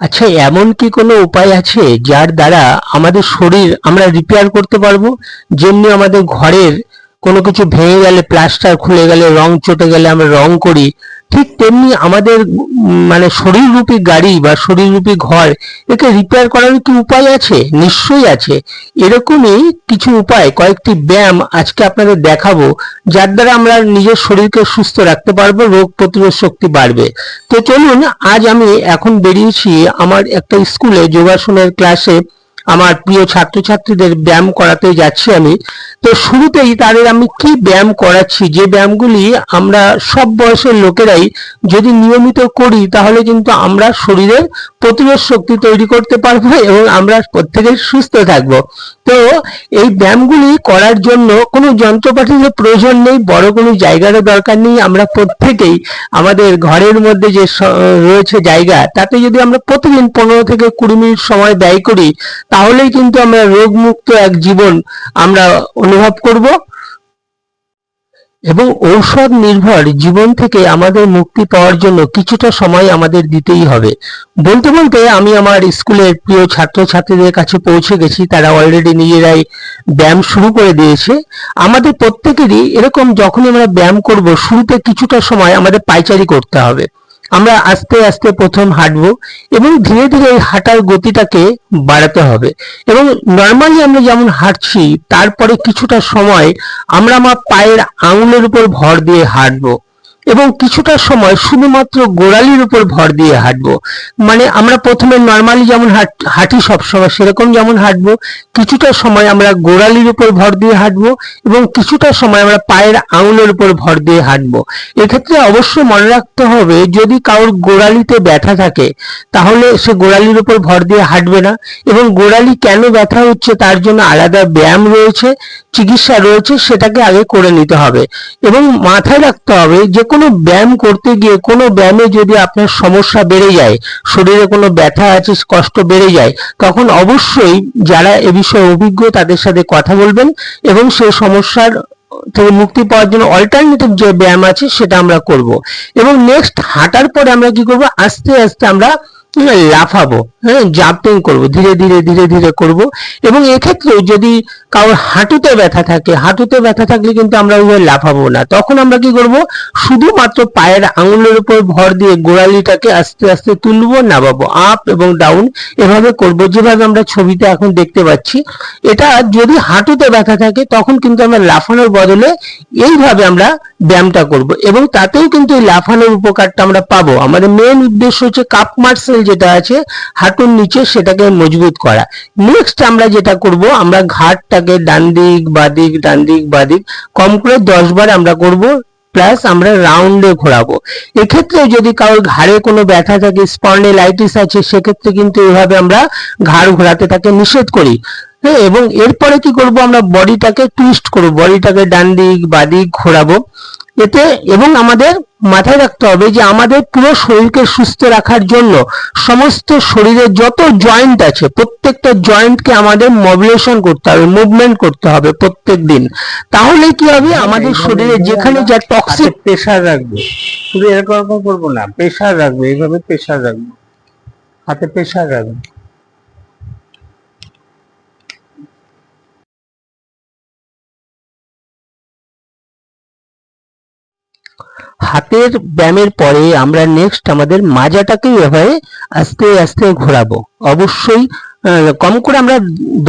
আচ্ছা এমন কি কোনো উপায় আছে যার দ্বারা আমাদের শরীর আমরা রিপেয়ার করতে পারব? যেমনি আমাদের ঘরের কোনো কিছু ভেঙে গেলে প্লাস্টার খুলে গেলে, রং চটে গেলে আমরা রং করি ঠিক তেমনি আমাদের মানে শরীররূপী গাড়ি বা শরীররূপী ঘর, একে রিপেয়ার করার কি উপায় আছে? নিশ্চয়ই আছে। এরকমই কিছু উপায়, কয়েকটি ব্যায়াম আজকে আপনাদের দেখাবো, যার দ্বারা আমরা নিজের শরীরকে সুস্থ রাখতে পারব, রোগ প্রতিরোধ শক্তি বাড়বে। তো চলুন, আজ আমি এখন বেরিয়েছি আমার একটা স্কুলে যোগাসনের ক্লাসে আমার প্রিয় ছাত্রছাত্রীদের ব্যায়াম করাতে যাচ্ছি আমি। তো শুরুতেই তাদের আমি কি ব্যায়াম করাচ্ছি, যে ব্যায়ামগুলি আমরা সব বয়সের লোকেরাই যদি নিয়মিত করি, তাহলে কিন্তু আমরা শরীরের প্রতিরোধ শক্তি তৈরি করতে পারব এবং আমরা প্রত্যেকেই সুস্থ থাকব। তো এই ব্যায়ামগুলি করার জন্য কোনো যন্ত্রপাতির প্রয়োজন নেই, বড় কোনো জায়গারও দরকার নেই। আমরা প্রত্যেকেই আমাদের ঘরের মধ্যে যে রয়েছে জায়গা, তাতে যদি আমরা প্রতিদিন পনেরো থেকে কুড়ি মিনিট সময় ব্যয় করি তাহলেই কিন্তু আমরা রোগমুক্ত এক জীবন আমরা অনুভব করব। এবং ঔষধ নির্ভর জীবন থেকে আমাদের মুক্তি পাওয়ার জন্য কিছুটা সময় আমাদের দিতেই হবে। বলতে বলতে আমি আমার স্কুলের প্রিয় ছাত্রছাত্রীদের কাছে পৌঁছে গেছি, তারা অলরেডি নিজেরাই ব্যায়াম শুরু করে দিয়েছে। আমাদের প্রত্যেকেরই এরকম যখন আমরা ব্যায়াম করব, শুরুতে কিছুটা সময় আমাদের পাইচারি করতে হবে। আমরা আস্তে আস্তে প্রথম হাঁটবো এবং ধীরে ধীরে এই হাঁটার গতিটাকে বাড়াতে হবে। এবং নর্মালি আমরা যেমন হাঁটছি, তারপরে কিছুটা সময় আমরা আমার পায়ের আঙুলের উপর ভর দিয়ে হাঁটবো। এবং কিছুটা সময় শুধুমাত্র গোড়ালির উপর ভর দিয়ে হাঁটবো। মানে আমরা প্রথমে নর্মালি যেমন হাঁট- সবসময়, সেরকম যেমন হাঁটবো, কিছুটা সময় আমরা গোড়ালির উপর ভর দিয়ে হাঁটবো এবং কিছুটা সময় আমরা পায়ের আঙুলের উপর ভর দিয়ে হাঁটবো। এক্ষেত্রে অবশ্যই মনে রাখতে হবে, যদি কারোর গোড়ালিতে ব্যথা থাকে, তাহলে সে গোড়ালির উপর ভর দিয়ে হাঁটবে না এবং গোড়ালি কেন ব্যথা হচ্ছে তার জন্য আলাদা ব্যায়াম রয়েছে, চিকিৎসা রয়েছে, সেটাকে আগে করে নিতে হবে। এবং মাথায় রাখতে হবে যে কোনো ব্যায়াম করতে গিয়ে, কোনো ব্যায়ামে যদি আপনার সমস্যা বেড়ে যায়, শরীরে কোনো ব্যথা আছে, কষ্ট বেড়ে যায়, তখন অবশ্যই যারা এ বিষয়ে অভিজ্ঞ তাদের সাথে কথা বলবেন এবং সেই সমস্যার থেকে মুক্তি পাওয়ার জন্য অল্টারনেটিভ যে ব্যায়াম আছে সেটা আমরা করব। এবং নেক্সট হাঁটার পরে আমরা কি করব? আস্তে আস্তে আমরা লাফাবো। হ্যাঁ জাম্পিং করব, ধীরে ধীরে ধীরে ধীরে করব। এবং এক্ষেত্রেও যদি কারোর হাঁটুতে ব্যথা থাকে, হাঁটুতে ব্যথা থাকলে কিন্তু আমরা ওইভাবে লাফাবো না। তখন আমরা কি করব? শুধুমাত্র পায়ের আঙুলের উপর ভর দিয়ে গোড়ালিটাকে আস্তে আস্তে তুলবো, নামাবো আপ এবং ডাউন এভাবে করব। যেভাবে আমরা ছবিতে এখন দেখতে পাচ্ছি, এটা যদি হাঁটুতে ব্যথা থাকে, তখন কিন্তু আমরা লাফানোর বদলে এইভাবে আমরা ব্যায়ামটা করব। এবং তাতেও কিন্তু এই লাফানোর উপকারটা আমরা পাবো। আমাদের মেন উদ্দেশ্য হচ্ছে কাপ মার্সেল যেটা আছে হাঁটুর নিচে সেটাকে মজবুত করা। নেক্সট আমরা যেটা করব, আমরা ঘাটটাকে ডান দিক বাদিক ডান দিক বাদিক কম করে দশ বার আমরা করব প্লাস আমরা রাউন্ডে ঘোরাবো। এক্ষেত্রে যদি কারোর ঘাড়ে কোনো ব্যথা থাকে স্পন্ডেলাইটিস আছে, সেক্ষেত্রে কিন্তু এভাবে আমরা ঘাড় ঘোরাতে তাকে নিষেধ করি। হ্যাঁ এবং এরপরে কি করব, আমরা বডিটাকে টুইস্ট করব বডিটাকে ডান দিক বাদিক ঘোরাবো। এতে এবং আমাদের মাথায় রাখতে হবে যে আমাদের পুরো শরীরকে সুস্থ রাখার জন্য সমস্ত শরীরের যত জয়েন্ট আছে প্রত্যেকটা জয়েন্টকে আমাদের মবিলেশন করতে হবে মুভমেন্ট করতে হবে প্রত্যেক দিন তাহলে কি হবে? আমাদের শরীরে যেখানে যা টক্সিক প্রেশার রাখবে। শুধু এরকম এরকম করব না প্রেশার রাখবে এইভাবে প্রেশার রাখবে। হাতে প্রেশার রাখব। হাতের ব্যায়ামের পরে আমরা নেক্সট আমাদের মাজাটাকে এভাবে আস্তে আস্তে ঘোরাবো। অবশ্যই কম করে আমরা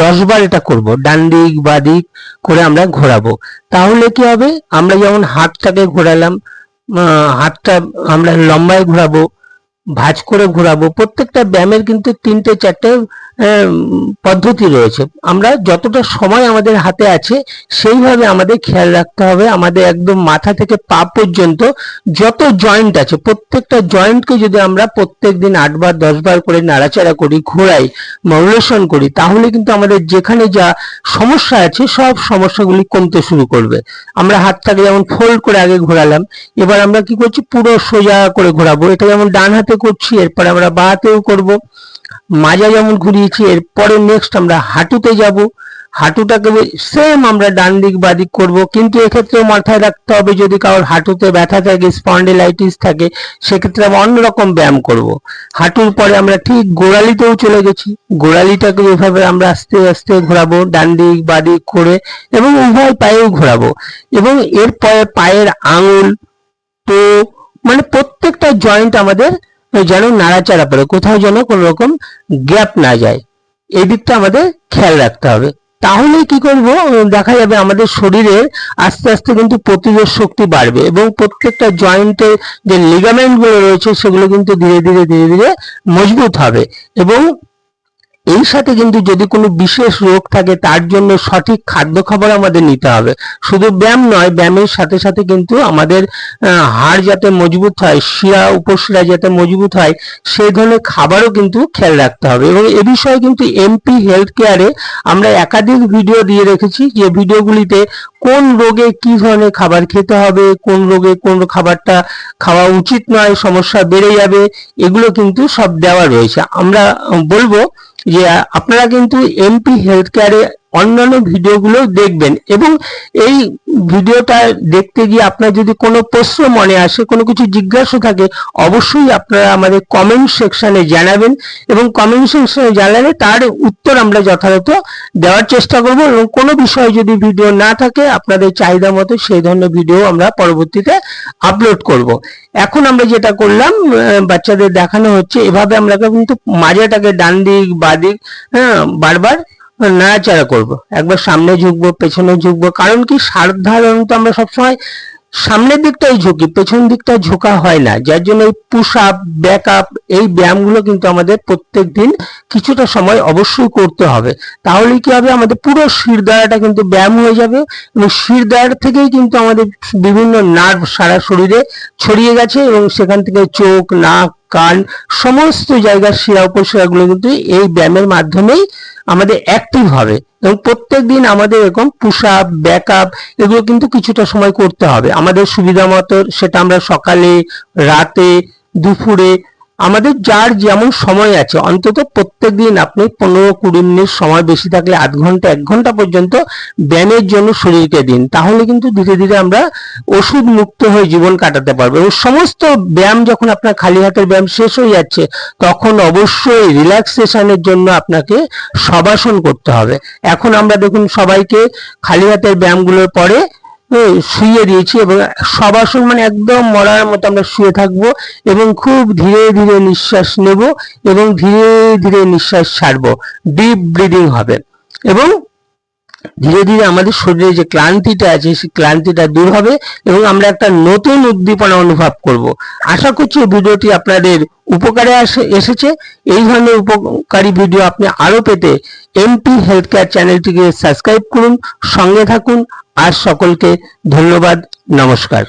দশ বার এটা করব। ডান দিক, বা দিক করে আমরা ঘোরাবো। তাহলে কি হবে? আমরা যেমন হাতটাকে ঘোরালাম হাতটা আমরা লম্বায় ঘোরাবো, ভাঁজ করে ঘোরাবো। প্রত্যেকটা ব্যায়ামের কিন্তু তিনটে, চারটে পদ্ধতি রয়েছে। আমরা যতটা সময় আমাদের হাতে আছে, সেইভাবে আমাদের খেয়াল রাখতে হবে। আমাদের একদম মাথা থেকে পা পর্যন্ত যত জয়েন্ট আছে, প্রত্যেকটা জয়েন্টকে যদি আমরা প্রত্যেক দিন আটবার দশবার করে নাড়াচাড়া করি, ঘোরাই মডুলেশন করি, তাহলে কিন্তু আমাদের যেখানে যা সমস্যা আছে, সব সমস্যাগুলি কমতে শুরু করবে। আমরা হাতটাকে যেমন ফোল্ড করে আগে ঘোরালাম, এবার আমরা কি করছি, পুরো সোজা করে ঘোরাবো। এটা যেমন ডান হাতে করছি, এরপরে আমরা বাঁ হাতেও করব। মাজা যেমন ঘুরিয়েছি এরপরে নেক্সট আমরা হাঁটুতে যাব। হাঁটুটাকে সেম আমরা ডান দিক বাদিক করব, কিন্তু এক্ষেত্রেও মাথায় রাখতে হবে যদি কারোর হাঁটুতে ব্যথা থাকে স্পন্ডিলাইটিস থাকে, সেক্ষেত্রে আমরা অন্যরকম ব্যায়াম করব। হাঁটুর পরে আমরা ঠিক গোড়ালিতেও চলে গেছি। গোড়ালিটাকে এভাবে আমরা আস্তে আস্তে ঘোরাবো, ডান দিক বাদিক করে, এবং উভয় পায়েও ঘোরাবো। এবং এরপরে পায়ের আঙুল, তো মানে প্রত্যেকটা জয়েন্ট আমাদের যেন নাড়াচাড়া পড়ে কোথাও যেন কোনো রকম গ্যাপ না যায়। এই দিকটা আমাদের খেয়াল রাখতে হবে। তাহলে কি করব? দেখা যাবে আমাদের শরীরের আস্তে আস্তে কিন্তু প্রতিরোধ শক্তি বাড়বে এবং প্রত্যেকটা জয়েন্টের যে লিগামেন্টগুলো রয়েছে, সেগুলো কিন্তু ধীরে ধীরে ধীরে ধীরে মজবুত হবে এবং এই সাথে কিন্তু যদি কোনো বিশেষ রোগ থাকে, তার জন্য সঠিক খাদ্য খাবার আমাদের নিতে হবে। শুধু ব্যায়াম নয়, ব্যায়ামের সাথে সাথে কিন্তু আমাদের হাড় যাতে মজবুত হয়, শিরা, উপশিরা যাতে মজবুত হয় সেই ধরনের খাবারও কিন্তু খেয়াল রাখতে হবে। এবং এ বিষয়ে কিন্তু এমপি হেলথ কেয়ারে আমরা একাধিক ভিডিও দিয়ে রেখেছি যে ভিডিওগুলিতে কোন রোগে কি ধরনের খাবার খেতে হবে, কোন রোগে কোন খাবারটা খাওয়া উচিত নয়, সমস্যা বেড়ে যাবে, এগুলো কিন্তু সব দেওয়া রয়েছে। আমরা বলব যে আহ, আপনারা কিন্তু এমপি হেলথ কেয়ারে অন্যান্য ভিডিওগুলো দেখবেন এবং এই ভিডিওটা দেখতে গিয়ে আপনার যদি কোনো প্রশ্ন মনে আসে, কোনো কিছু জিজ্ঞাসা থাকে, অবশ্যই আপনারা আমাদের কমেন্ট সেকশনে জানাবেন এবং কমেন্ট সেকশনে জানালে তার উত্তর আমরা যথাযথ দেওয়ার চেষ্টা করব এবং কোনো বিষয়ে যদি ভিডিও না থাকে, আপনাদের চাহিদা মতো সেই ধরনের ভিডিও আমরা পরবর্তীতে আপলোড করব। এখন আমরা যেটা করলাম বাচ্চাদের দেখানো হচ্ছে। এভাবে আমরা কিন্তু মাজাটাকে ডান দিক বাদিক হ্যাঁ বারবার নাড়াচাড়া করব। একবার সামনে ঝুঁকবো, পেছনে ঝুঁকবো। কারণ কি, সাধারণত আমরা সবসময় সামনের দিকটাই ঝুঁকি, পেছন দিকটা ঝোঁকা হয় না। যার জন্য এই পুশ আপ ব্যাক আপ এই ব্যায়ামগুলো কিন্তু আমাদের প্রত্যেক দিন কিছুটা সময় অবশ্যই করতে হবে। তাহলে কি হবে? আমাদের পুরো শিরদাঁড়াটা কিন্তু ব্যায়াম হয়ে যাবে এবং শিরদাঁড় থেকেই কিন্তু আমাদের বিভিন্ন নার্ভ সারা শরীরে ছড়িয়ে গেছে এবং সেখান থেকে চোখ, নাক, কান সমস্ত জায়গার শিরা উপশিরাগুলো কিন্তু এই ব্যায়ামের মাধ্যমেই আমাদের অ্যাক্টিভ হবে। এবং প্রত্যেক দিন আমাদের এরকম পুশ আপ ব্যাক আপ এগুলো কিন্তু কিছুটা সময় করতে হবে। আমাদের সুবিধা মতো সেটা আমরা সকালে, রাতে, দুপুরে আমাদের যার যেমন সময় আছে, অন্তত প্রত্যেক দিন আপনি পনেরো কুড়ি মিনিট সময় বেশি থাকলে আধ ঘণ্টা, এক ঘণ্টা পর্যন্ত ব্যায়ামের জন্য শরীরকে দিন। তাহলে কিন্তু ধীরে ধীরে আমরা ওষুধ মুক্ত হয়ে জীবন কাটাতে পারব। এবং সমস্ত ব্যায়াম যখন আপনার খালি হাতের ব্যায়াম শেষ হয়ে যাচ্ছে, তখন অবশ্যই রিল্যাক্সেশনের জন্য আপনাকে সবাসন করতে হবে। এখন আমরা দেখুন সবাইকে খালি হাতের ব্যায়ামগুলোর পরে এ, শুইয়ে দিয়েছি এবং সবাসন মানে একদম মরার মতো আমরা শুয়ে থাকব এবং খুব ধীরে ধীরে নিঃশ্বাস নেব এবং ধীরে ধীরে নিঃশ্বাস ছাড়বো। ডিপ ব্রিদিং হবে। এবং ধীরে ধীরে আমাদের শরীরে যে ক্লান্তিটা আছে সেই ক্লান্তিটা দূর হবে এবং আমরা একটা নতুন উদ্দীপনা অনুভব করব। আশা করছি ভিডিওটি আপনাদের উপকারে এসেছে। এই ধরনের উপকারী ভিডিও আপনি আরও পেতে এমপি হেলথ কেয়ার চ্যানেলটিকে সাবস্ক্রাইব করুন সঙ্গে থাকুন। আর সকলকে ধন্যবাদ নমস্কার।